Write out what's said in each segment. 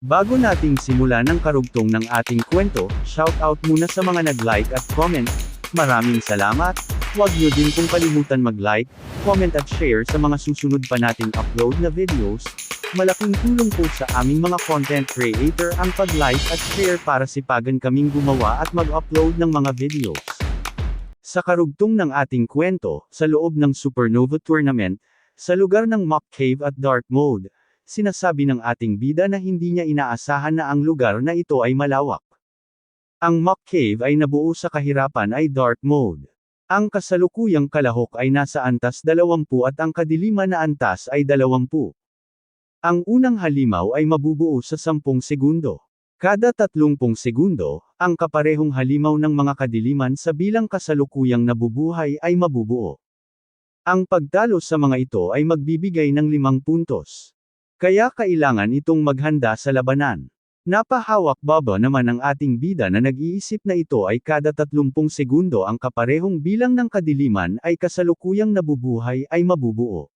Bago nating simulan ang karugtong ng ating kwento, shoutout muna sa mga nag-like at comment. Maraming salamat. Huwag niyo din pong kalimutan mag-like, comment at share sa mga susunod pa nating upload na videos. Malaking tulong po sa aming mga content creator ang pag-like at share para sipagan kaming gumawa at mag-upload ng mga videos. Sa karugtong ng ating kwento, sa loob ng Supernova Tournament, sa lugar ng Mock Cave at Dark Mode, sinasabi ng ating bida na hindi niya inaasahan na ang lugar na ito ay malawak. Ang Mock Cave ay nabuo sa kahirapan ay Dark Mode. Ang kasalukuyang kalahok ay nasa antas 20 at ang kadiliman na antas ay 20. Ang unang halimaw ay mabubuo sa 10 segundo. Kada 30 segundo, ang kaparehong halimaw ng mga kadiliman sa bilang kasalukuyang nabubuhay ay mabubuo. Ang pagtalo sa mga ito ay magbibigay ng 5 puntos. Kaya kailangan itong maghanda sa labanan. Napahawak baba naman ang ating bida na nag-iisip na ito ay kada 30 segundo ang kaparehong bilang ng kadiliman ay kasalukuyang nabubuhay ay mabubuo.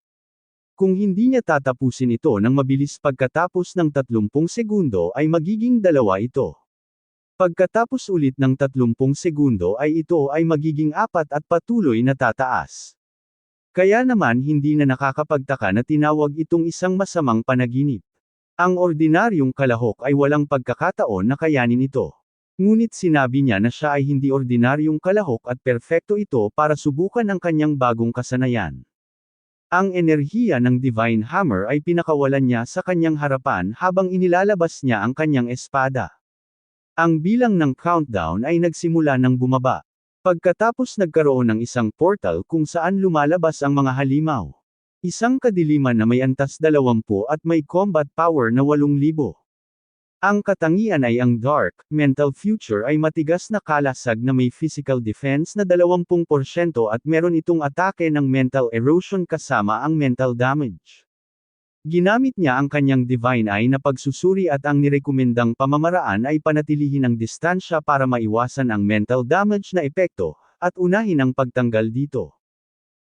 Kung hindi niya tatapusin ito ng mabilis pagkatapos ng 30 segundo ay magiging dalawa ito. Pagkatapos ulit ng 30 segundo ay ito ay magiging apat at patuloy na tataas. Kaya naman hindi na nakakapagtaka na tinawag itong isang masamang panaginip. Ang ordinaryong kalahok ay walang pagkakataon na kayanin ito. Ngunit sinabi niya na siya ay hindi ordinaryong kalahok at perpekto ito para subukan ang kanyang bagong kasanayan. Ang enerhiya ng Divine Hammer ay pinakawalan niya sa kanyang harapan habang inilalabas niya ang kanyang espada. Ang bilang ng countdown ay nagsimula ng bumaba. Pagkatapos nagkaroon ng isang portal kung saan lumalabas ang mga halimaw. Isang kadiliman na may antas 20 at may combat power na 8,000. Ang katangian ay ang Dark, Mental Future ay matigas na kalasag na may physical defense na 20% at meron itong atake ng mental erosion kasama ang mental damage. Ginamit niya ang kanyang Divine Eye na pagsusuri at ang nirekomendang pamamaraan ay panatilihin ang distansya para maiwasan ang mental damage na epekto, at unahin ang pagtanggal dito.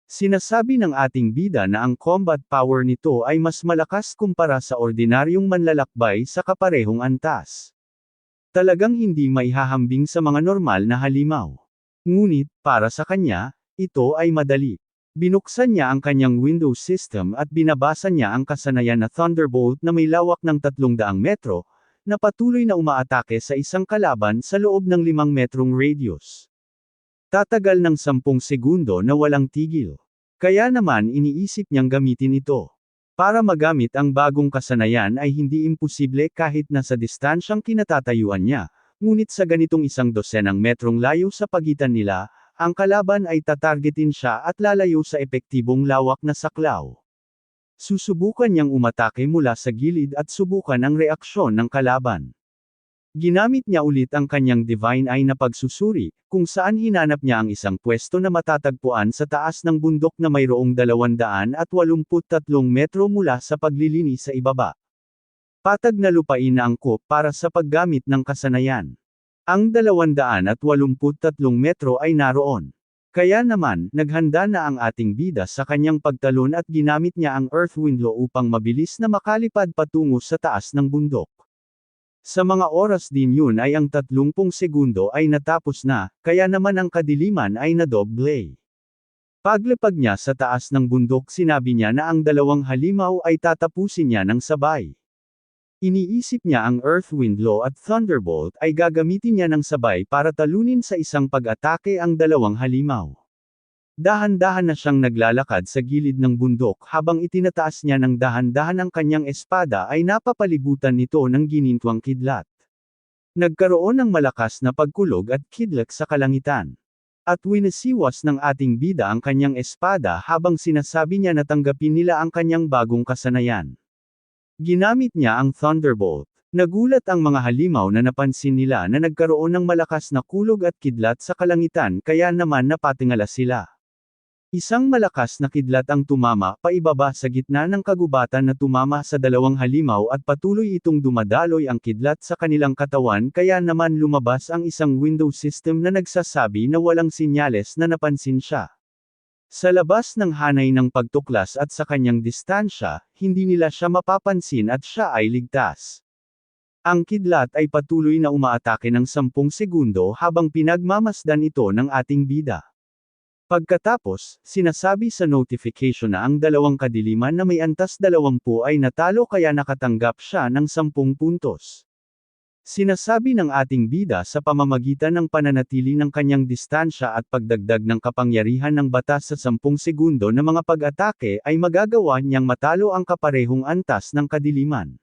Sinasabi ng ating bida na ang combat power nito ay mas malakas kumpara sa ordinaryong manlalakbay sa kaparehong antas. Talagang hindi maihahambing sa mga normal na halimaw. Ngunit, para sa kanya, ito ay madali. Binuksan niya ang kanyang Windows system at binabasa niya ang kasanayan na Thunderbolt na may lawak ng 300 metro, na patuloy na umaatake sa isang kalaban sa loob ng 5 metrong radius. Tatagal ng 10 segundo na walang tigil. Kaya naman iniisip niyang gamitin ito. Para magamit ang bagong kasanayan ay hindi imposible kahit na sa distansyang kinatatayuan niya, ngunit sa ganitong isang dosenang metrong layo sa pagitan nila, ang kalaban ay tatargetin siya at lalayo sa epektibong lawak na saklaw. Susubukan niyang umatake mula sa gilid at subukan ang reaksyon ng kalaban. Ginamit niya ulit ang kanyang Divine Eye na pagsusuri, kung saan hinanap niya ang isang pwesto na matatagpuan sa taas ng bundok na mayroong 283 metro mula sa paglilinis sa ibaba. Patag na lupain na angkop para sa paggamit ng kasanayan. Ang 283 metro ay naroon. Kaya naman, naghanda na ang ating bida sa kanyang pagtalon at ginamit niya ang Earth Windlaw upang mabilis na makalipad patungo sa taas ng bundok. Sa mga oras din yun ay ang 30 segundo ay natapos na, kaya naman ang kadiliman ay nadoble. Paglipag niya sa taas ng bundok sinabi niya na ang dalawang halimaw ay tatapusin niya ng sabay. Iniisip niya ang Earth Windlaw at Thunderbolt ay gagamitin niya ng sabay para talunin sa isang pag-atake ang dalawang halimaw. Dahan-dahan na siyang naglalakad sa gilid ng bundok habang itinataas niya ng dahan-dahan ang kanyang espada ay napapalibutan nito ng ginintwang kidlat. Nagkaroon ng malakas na pagkulog at kidlat sa kalangitan. At winasiwas ng ating bida ang kanyang espada habang sinasabi niya na tanggapin nila ang kanyang bagong kasanayan. Ginamit niya ang Thunderbolt. Nagulat ang mga halimaw na napansin nila na nagkaroon ng malakas na kulog at kidlat sa kalangitan kaya naman napatingala sila. Isang malakas na kidlat ang tumama paibaba sa gitna ng kagubatan na tumama sa dalawang halimaw at patuloy itong dumadaloy ang kidlat sa kanilang katawan kaya naman lumabas ang isang window system na nagsasabi na walang sinyales na napansin siya. Sa labas ng hanay ng pagtuklas at sa kanyang distansya, hindi nila siya mapapansin at siya ay ligtas. Ang kidlat ay patuloy na umaatake ng 10 segundo habang pinagmamasdan ito ng ating bida. Pagkatapos, sinasabi sa notification na ang dalawang kadiliman na may antas 20 ay natalo kaya nakatanggap siya ng 10 puntos. Sinasabi ng ating bida sa pamamagitan ng pananatili ng kanyang distansya at pagdagdag ng kapangyarihan ng batas sa 10 segundo na mga pag-atake ay magagawa niyang matalo ang kaparehong antas ng kadiliman.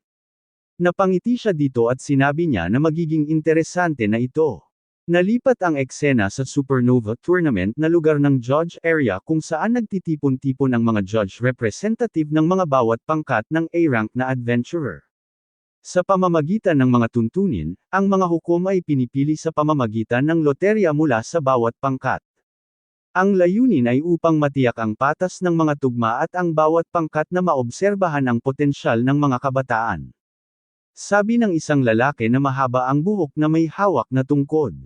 Napangiti siya dito at sinabi niya na magiging interesante na ito. Nalipat ang eksena sa Supernova Tournament na lugar ng judge area kung saan nagtitipon-tipon ang mga judge representative ng mga bawat pangkat ng A-rank na adventurer. Sa pamamagitan ng mga tuntunin, ang mga hukom ay pinipili sa pamamagitan ng loterya mula sa bawat pangkat. Ang layunin ay upang matiyak ang patas ng mga tugma at ang bawat pangkat na maobserbahan ang potensyal ng mga kabataan. Sabi ng isang lalaki na mahaba ang buhok na may hawak na tungkod.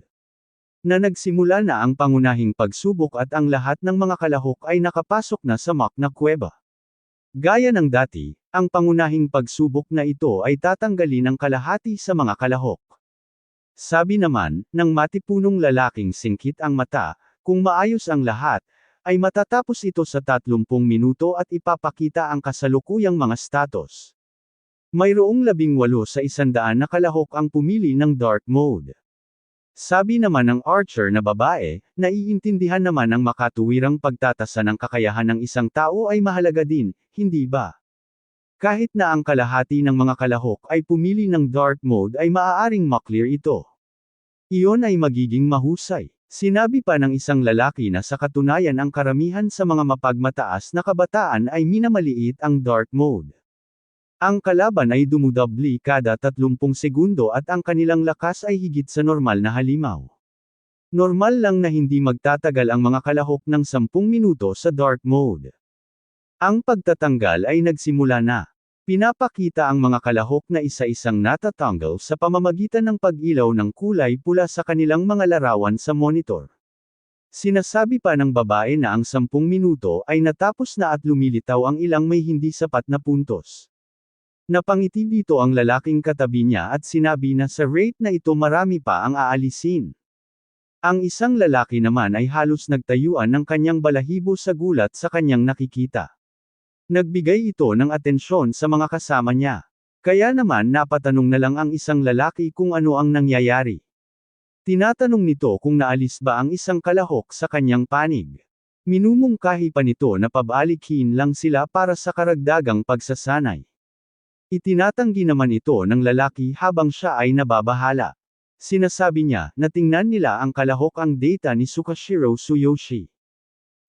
Na nagsimula na ang pangunahing pagsubok at ang lahat ng mga kalahok ay nakapasok na sa mock na kuweba. Gaya ng dati, ang pangunahing pagsubok na ito ay tatanggalin ang kalahati sa mga kalahok. Sabi naman, ng matipunong lalaking singkit ang mata, kung maayos ang lahat, ay matatapos ito sa 30 minuto at ipapakita ang kasalukuyang mga status. Mayroong labing walo sa isandaan na kalahok ang pumili ng dark mode. Sabi naman ng archer na babae, naiintindihan naman ng makatuwirang pagtatasa ng kakayahan ng isang tao ay mahalaga din, hindi ba? Kahit na ang kalahati ng mga kalahok ay pumili ng dark mode ay maaaring maklear ito. Iyon ay magiging mahusay. Sinabi pa ng isang lalaki na sa katunayan ang karamihan sa mga mapagmataas na kabataan ay minamaliit ang dark mode. Ang kalaban ay dumudabli kada 30 segundo at ang kanilang lakas ay higit sa normal na halimaw. Normal lang na hindi magtatagal ang mga kalahok ng 10 minuto sa dark mode. Ang pagtatanggal ay nagsimula na. Pinapakita ang mga kalahok na isa-isang natatanggal sa pamamagitan ng pag-ilaw ng kulay pula sa kanilang mga larawan sa monitor. Sinasabi pa ng babae na ang 10 minuto ay natapos na at lumilitaw ang ilang may hindi sapat na puntos. Napangiti dito ang lalaking katabi niya at sinabi na sa rate na ito marami pa ang aalisin. Ang isang lalaki naman ay halos nagtayuan ng kanyang balahibo sa gulat sa kanyang nakikita. Nagbigay ito ng atensyon sa mga kasama niya. Kaya naman napatanong na lang ang isang lalaki kung ano ang nangyayari. Tinatanong nito kung naalis ba ang isang kalahok sa kanyang panig. Minumungkahi pa nito na pabalikin lang sila para sa karagdagang pagsasanay. Itinatanggi naman ito ng lalaki habang siya ay nababahala. Sinasabi niya, na tingnan nila ang kalahok ang data ni Sukashiro Tsuyoshi.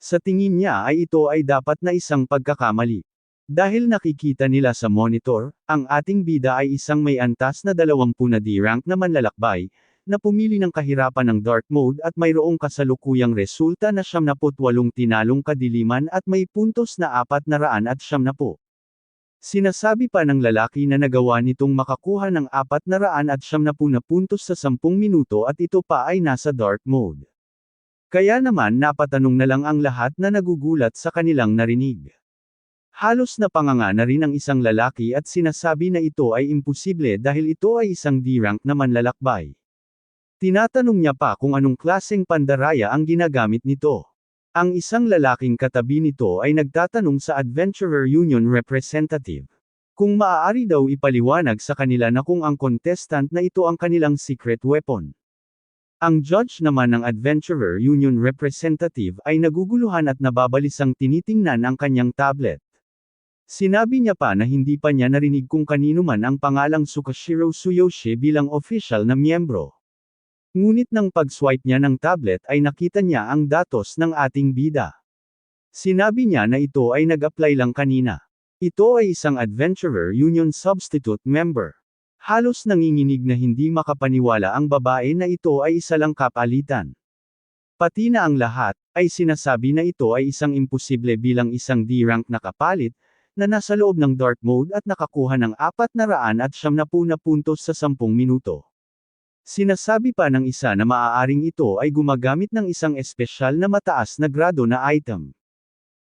Sa tingin niya ay ito ay dapat na isang pagkakamali. Dahil nakikita nila sa monitor, ang ating bida ay isang may antas na 20 na D-rank na manlalakbay, na pumili ng kahirapan ng dark mode at mayroong kasalukuyang resulta na 78 tinalong kadiliman at may puntos na 400 at 70. Sinasabi pa ng lalaki na nagawa nitong makakuha ng 470 na puntos sa 10 minuto at ito pa ay nasa dark mode. Kaya naman napatanong na lang ang lahat na nagugulat sa kanilang narinig. Halos napanganga na rin ang isang lalaki at sinasabi na ito ay imposible dahil ito ay isang D-rank na manlalakbay. Tinatanong niya pa kung anong klaseng pandaraya ang ginagamit nito. Ang isang lalaking katabi nito ay nagtatanong sa Adventurer Union representative. Kung maaari daw ipaliwanag sa kanila na kung ang contestant na ito ang kanilang secret weapon. Ang judge naman ng Adventurer Union representative ay naguguluhan at nababalisang tinitingnan ang kanyang tablet. Sinabi niya pa na hindi pa niya narinig kung kanino man ang pangalang Sukashiro Tsuyoshi bilang official na miyembro. Ngunit nang pag-swipe niya ng tablet ay nakita niya ang datos ng ating bida. Sinabi niya na ito ay nag-apply lang kanina. Ito ay isang Adventurer Union Substitute member. Halos nanginginig na hindi makapaniwala ang babae na ito ay isa lang kapalitan. Pati na ang lahat, ay sinasabi na ito ay isang imposible bilang isang D-rank na kapalit, na nasa loob ng dark mode at nakakuha ng 400 at 70 na puntos sa 10 minuto. Sinasabi pa ng isa na maaaring ito ay gumagamit ng isang espesyal na mataas na grado na item.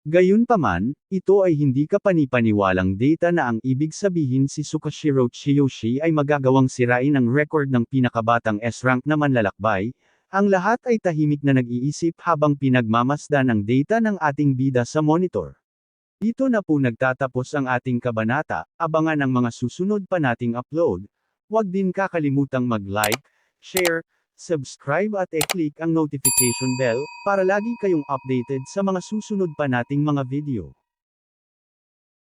Gayunpaman, ito ay hindi kapanipaniwalang data na ang ibig sabihin si Sukashiro Chiyoshi ay magagawang sirain ang record ng pinakabatang S-rank na manlalakbay, ang lahat ay tahimik na nag-iisip habang pinagmamasdan ang data ng ating bida sa monitor. Dito na po nagtatapos ang ating kabanata, abangan ang mga susunod pa nating upload. Huwag din kakalimutang mag-like, share, subscribe at e-click ang notification bell para lagi kayong updated sa mga susunod pa nating mga video.